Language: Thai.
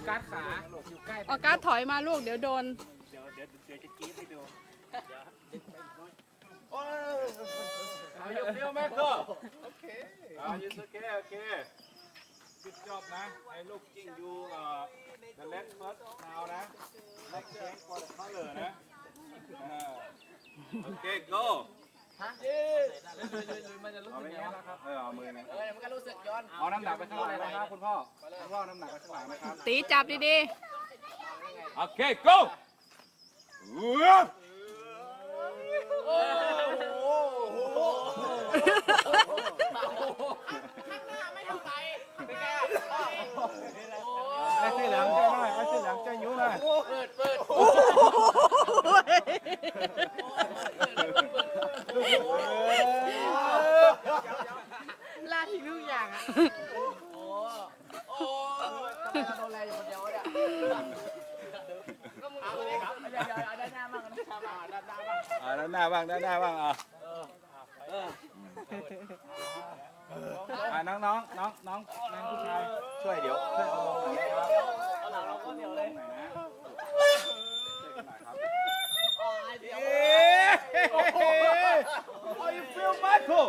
อการ์ดขาอยู่ใกล้ออกัสถอยมาลูกเดี๋ยวโดน เดี๋ยวเดี๋ยวเดี๋ยวจะกรี๊ดให้ดูเอาอยู่เดียวแม่ก็โอเคอ่ายูสเกโอเค good job นะไอ้ลูกจิ้งยูเอ่อ the left first now นะ next change for the color นะอ่าโอเค go มันจะรู้เอาสึไปกไงยังไงนะครับเออเอามือนะเออมันก็รู้สึกย้อนเอาน้ำหนักไปข้างหลังนะครับคุณพ่อคุณพ่อน้ำหนักไปข้างหลังนะครับตีจับดีโอเค go ไอ้เสื้อเหลืองใจหน่อยไอ้เสื้อเหลืองใจยุ่งหน่อยเปิดเปิด ๆลาดทิ้งทุกอย่างอะ โอ้โอ้โดนอะไรอยู่คนเดียวเนี่ย ก็มึงเอาเลยครับเดี๋ยวเดี๋ยวด้านหน้าบ้างด้านหน้าบ้างด้านหน้าบ้างอ่าด้านหน้าบ้างด้านหน้าบ้างอะอ่าน้องน้องน้องน้องน้องผู้ชายช่วยเดี๋ยวช่วยเอาลงหน่อยนะครับเอาหลังเราก็เดียวเลยหน่อยนะช่วยกันหน่อยครับอ๋อเดี๋ยวเอ๊ะ How you feel Michael